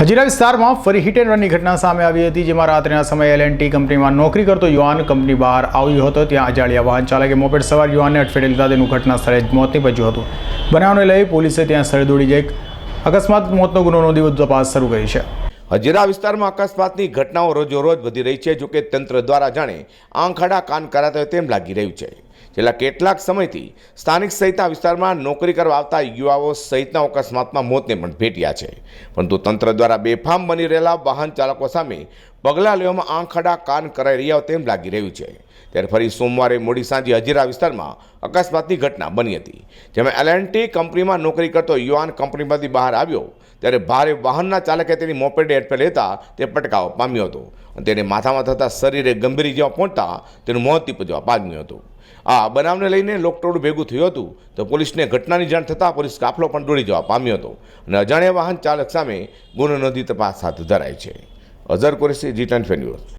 હજીરા વિસ્તારમાં ફરી hit and રનની ઘટના સામે આવી હતી, જેમાં રાત્રિના સમયે એલએનટી કંપનીમાં નોકરી કરતો યુવાન કંપની બહાર આવ્યો હતો. ત્યાં અજાણ્યા વાહન ચાલકે મોપેડ સવાર યુવાનને અટફેટે લીધા, તેનું ઘટના સ્થળે જ મોત નીપજ્યું હતું. બનાવને લઈ પોલીસે ત્યાં સ્થળે દોડી જઈ અકસ્માત મોતનો ગુનો નોંધી તપાસ શરૂ કરી છે. હજીરા વિસ્તારમાં અકસ્માતની ઘટનાઓ રોજોરોજ વધી રહી છે, જોકે તંત્ર દ્વારા જાણે આંખાડા કાન કરાતા તેમ લાગી રહ્યું છે. છેલ્લા કેટલાક સમયથી સ્થાનિક સહિતના વિસ્તારમાં નોકરી કરવા આવતા યુવાઓ સહિતના અકસ્માતમાં મોતને પણ ભેટ્યા છે. પરંતુ તંત્ર દ્વારા બેફામ બની રહેલા વાહન ચાલકો સામે પગલાં લેવામાં આંખડા કાન કરાઈ રહ્યા તેમ લાગી રહ્યું છે. ત્યારે ફરી સોમવારે મોડી સાંજે હજીરા વિસ્તારમાં અકસ્માતની ઘટના બની હતી. જેમાં એલએનટી કંપનીમાં નોકરી કરતો યુવાન કંપનીમાંથી બહાર આવ્યો. ત્યારે ભારે વાહનના ચાલકે તેની મોપેડ હેઠે લેતા તે પટકાવ પામ્યો હતો અને તેને માથામાં થતા શરીરે ગંભીર જેવા પહોંચતા તેનું મોત નીપજવા પામ્યું હતું. આ બનાવને લઈને લોકટોળું ભેગું થયું હતું તો પોલીસને ઘટનાની જાણ થતાં પોલીસ કાફલો પણ દોડી જવા પામ્યો હતો અને અજાણ્યા વાહન ચાલક સામે ગુનો નોંધી તપાસ હાથ ધરાઈ છે. અઝર કુરેશી, જી ટેન